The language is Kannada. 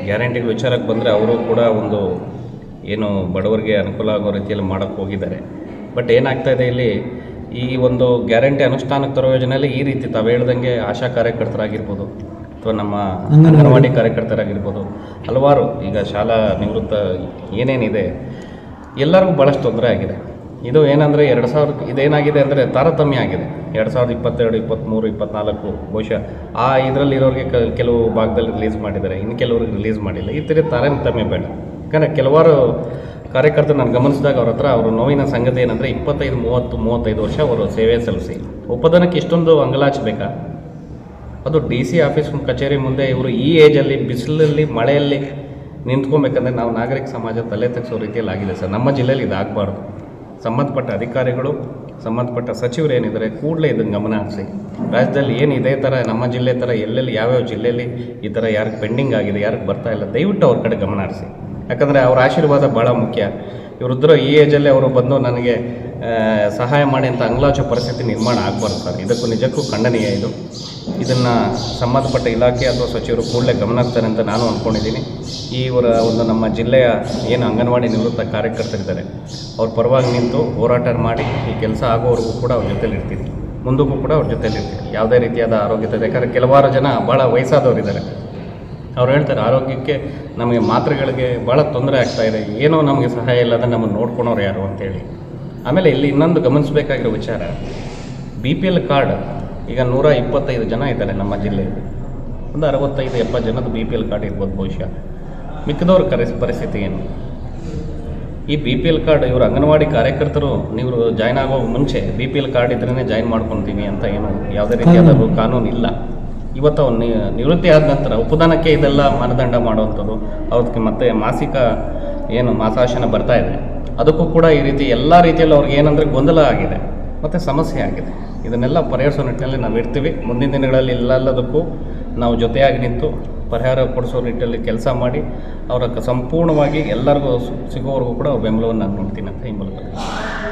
ಗ್ಯಾರಂಟಿಗಳ ವಿಚಾರಕ್ಕೆ ಬಂದರೆ ಅವರು ಕೂಡ ಒಂದು ಏನು ಬಡವರಿಗೆ ಅನುಕೂಲ ಆಗೋ ರೀತಿಯಲ್ಲಿ ಮಾಡೋಕ್ಕೆ ಹೋಗಿದ್ದಾರೆ. ಬಟ್ ಏನಾಗ್ತಾ ಇದೆ ಇಲ್ಲಿ ಈ ಒಂದು ಗ್ಯಾರಂಟಿ ಅನುಷ್ಠಾನಕ್ಕೆ ತರೋ ಯೋಜನೆಯಲ್ಲಿ ಈ ರೀತಿ ತಾವು ಹೇಳ್ದಂಗೆ ಆಶಾ ಕಾರ್ಯಕರ್ತರಾಗಿರ್ಬೋದು ಅಥವಾ ನಮ್ಮ ಅಂಗನವಾಡಿ ಕಾರ್ಯಕರ್ತರಾಗಿರ್ಬೋದು. ಹಲವಾರು ಈಗ ಶಾಲಾ ನಿವೃತ್ತ ಏನೇನಿದೆ ಎಲ್ಲರಿಗೂ ಭಾಳಷ್ಟು ತೊಂದರೆ ಆಗಿದೆ. ಇದು ಏನಂದರೆ ಎರಡು ಸಾವಿರ ಇದೇನಾಗಿದೆ ಅಂದರೆ ತಾರತಮ್ಯ ಆಗಿದೆ. ಎರಡು ಸಾವಿರದ ಇಪ್ಪತ್ತೆರಡು ಇಪ್ಪತ್ತ್ಮೂರು ಇಪ್ಪತ್ತ್ನಾಲ್ಕು ಬಹುಶಃ ಆ ಇದರಲ್ಲಿ ಇರೋರಿಗೆ ಕ ಕೆಲವು ಭಾಗದಲ್ಲಿ ರಿಲೀಸ್ ಮಾಡಿದ್ದಾರೆ. ಇನ್ನು ಕೆಲವ್ರಿಗೆ ರಿಲೀಸ್ ಮಾಡಿಲ್ಲ. ಈ ಥರ ತಾರತಮ್ಯ ಬೇಡ. ಯಾಕಂದರೆ ಕೆಲವಾರು ಕಾರ್ಯಕರ್ತರು ನಾನು ಗಮನಿಸಿದಾಗ ಅವ್ರ ಹತ್ರ ಅವರು ನೋವಿನ ಸಂಗತಿ ಏನಂದರೆ ಇಪ್ಪತ್ತೈದು, ಮೂವತ್ತು, ಮೂವತ್ತೈದು ವರ್ಷ ಅವರು ಸೇವೆ ಸಲ್ಲಿಸಿ. ಉಪದನಕ್ಕೆ ಇಷ್ಟೊಂದು ಅಂಗಲಾಚಬೇಕಾ ಅದು ಡಿ ಸಿ ಆಫೀಸ್ ಕಚೇರಿ ಮುಂದೆ ಇವರು ಈ ಏಜಲ್ಲಿ ಬಿಸಿಲಲ್ಲಿ, ಮಳೆಯಲ್ಲಿ ನಿಂತ್ಕೊಬೇಕಂದ್ರೆ ನಾವು ನಾಗರಿಕ ಸಮಾಜ ತಲೆ ತಗ್ಸೋ ರೀತಿಯಲ್ಲಿ ಆಗಿದೆ ಸರ್. ನಮ್ಮ ಜಿಲ್ಲೆಯಲ್ಲಿ ಇದಾಗಬಾರ್ದು. ಸಂಬಂಧಪಟ್ಟ ಅಧಿಕಾರಿಗಳು, ಸಂಬಂಧಪಟ್ಟ ಸಚಿವರು ಏನಿದ್ದಾರೆ ಕೂಡಲೇ ಇದನ್ನು ಗಮನ ಹರಿಸಿ. ರಾಜ್ಯದಲ್ಲಿ ಏನು ಇದೇ ಥರ ನಮ್ಮ ಜಿಲ್ಲೆ ಥರ ಎಲ್ಲೆಲ್ಲಿ ಯಾವ್ಯಾವ ಜಿಲ್ಲೆಯಲ್ಲಿ ಈ ಥರ ಯಾರಿಗೆ ಪೆಂಡಿಂಗ್ ಆಗಿದೆ, ಯಾರಿಗೆ ಬರ್ತಾ ಇಲ್ಲ, ದಯವಿಟ್ಟು ಅವ್ರ ಕಡೆ ಗಮನ ಹರಿಸಿ. ಯಾಕಂದರೆ ಅವ್ರ ಆಶೀರ್ವಾದ ಭಾಳ ಮುಖ್ಯ. ಇವರಿದ್ದರು ಈ ಏಜಲ್ಲಿ ಅವರು ಬಂದು ನನಗೆ ಸಹಾಯ ಮಾಡಿ ಅಂತ ಅಂಗ್ಲಾಚ ಪರಿಸ್ಥಿತಿ ನಿರ್ಮಾಣ ಆಗಬಾರ್ದು ಸರ್. ಇದಕ್ಕೂ ನಿಜಕ್ಕೂ ಖಂಡನೀಯ ಇದು. ಇದನ್ನು ಸಂಬಂಧಪಟ್ಟ ಇಲಾಖೆ ಅಥವಾ ಸಚಿವರು ಕೂಡಲೇ ಗಮನ ಹಾಕ್ತಾರೆ ಅಂತ ನಾನು ಅಂದ್ಕೊಂಡಿದ್ದೀನಿ ಇವರ ಒಂದು ನಮ್ಮ ಜಿಲ್ಲೆಯ ಏನು ಅಂಗನವಾಡಿ ನಿವೃತ್ತ ಕಾರ್ಯಕರ್ತರಿದ್ದಾರೆ, ಅವ್ರ ಪರವಾಗಿ ನಿಂತು ಹೋರಾಟ ಮಾಡಿ ಈ ಕೆಲಸ ಆಗೋವರೆಗೂ ಕೂಡ ಅವ್ರ ಜೊತೆಲಿ ಇರ್ತೀನಿ ಮುಂದಕ್ಕೂ ಕೂಡ ಅವ್ರ ಜೊತೆಲಿ ಇರ್ತೀನಿ ಯಾವುದೇ ರೀತಿಯಾದ ಆರೋಗ್ಯತೆ ಯಾಕಂದರೆ ಕೆಲವಾರು ಜನ ಭಾಳ ವಯಸ್ಸಾದವರಿದ್ದಾರೆ. ಅವ್ರು ಹೇಳ್ತಾರೆ ಆರೋಗ್ಯಕ್ಕೆ ನಮಗೆ ಮಾತ್ರೆಗಳಿಗೆ ಭಾಳ ತೊಂದರೆ ಆಗ್ತಾ ಇದೆ. ಏನೋ ನಮಗೆ ಸಹಾಯ ಇಲ್ಲದ ನಮ್ಮನ್ನು ನೋಡ್ಕೊಳೋರು ಯಾರು? ಅಂತೇಳಿ. ಆಮೇಲೆ ಇಲ್ಲಿ ಇನ್ನೊಂದು ಗಮನಿಸಬೇಕಾಗಿರೋ ವಿಚಾರ. ಬಿ ಪಿ ಎಲ್ ಕಾರ್ಡ್ ಈಗ ನೂರ ಇಪ್ಪತ್ತೈದು ಜನ ಇದ್ದಾರೆ ನಮ್ಮ ಜಿಲ್ಲೆಯಲ್ಲಿ ಒಂದು ಅರವತ್ತೈದು ಎಪ್ಪತ್ತು ಜನದ ಬಿ ಪಿ ಎಲ್ ಕಾರ್ಡ್ ಇರ್ಬೋದು ಬಹುಶಃ. ಮಿಕ್ಕದವ್ರ ಕರೆ ಪರಿಸ್ಥಿತಿ ಏನು? ಈ ಬಿ ಪಿ ಎಲ್ ಕಾರ್ಡ್ ಇವರು ಅಂಗನವಾಡಿ ಕಾರ್ಯಕರ್ತರು ನೀವು ಜಾಯ್ನ್ ಆಗೋ ಮುಂಚೆ ಬಿ ಪಿ ಎಲ್ ಕಾರ್ಡ್ ಇದ್ರೇ ಜಾಯ್ನ್ ಮಾಡ್ಕೊತೀವಿ ಅಂತ ಏನು ಯಾವುದೇ ರೀತಿಯಾದ ಕಾನೂನು ಇಲ್ಲ ಇವತ್ತು ನಿವೃತ್ತಿ ಆದ ನಂತರ ಉಪದಾನಕ್ಕೆ ಇದೆಲ್ಲ ಮಾನದಂಡ ಮಾಡುವಂಥದ್ದು, ಅವ್ರಿಗೆ ಮತ್ತೆ ಮಾಸಿಕ ಏನು ಮಾಸಾಶನ ಬರ್ತಾ ಇದೆ. ಅದಕ್ಕೂ ಕೂಡ ಈ ರೀತಿ ಎಲ್ಲ ರೀತಿಯಲ್ಲಿ ಅವ್ರಿಗೆ ಏನಂದರೆ ಗೊಂದಲ ಆಗಿದೆ. ಮತ್ತು ಸಮಸ್ಯೆ ಆಗಿದೆ. ಇದನ್ನೆಲ್ಲ ಪರಿಹರಿಸೋ ನಿಟ್ಟಿನಲ್ಲಿ ನಾವು ಇರ್ತೀವಿ. ಮುಂದಿನ ದಿನಗಳಲ್ಲಿ ಇಲ್ಲಲ್ಲದಕ್ಕೂ ನಾವು ಜೊತೆಯಾಗಿ ನಿಂತು ಪರಿಹಾರ ಕೊಡಿಸೋ ನಿಟ್ಟಲ್ಲಿ ಕೆಲಸ ಮಾಡಿ, ಅವರ ಸಂಪೂರ್ಣವಾಗಿ ಎಲ್ಲರಿಗೂ ಸಿಗೋವರೆಗೂ ಕೂಡ ಬೆಂಬಲವನ್ನು ನಾನು ನೋಡ್ತೀನಿ ಅಂತ ಈ ಮೂಲಕ.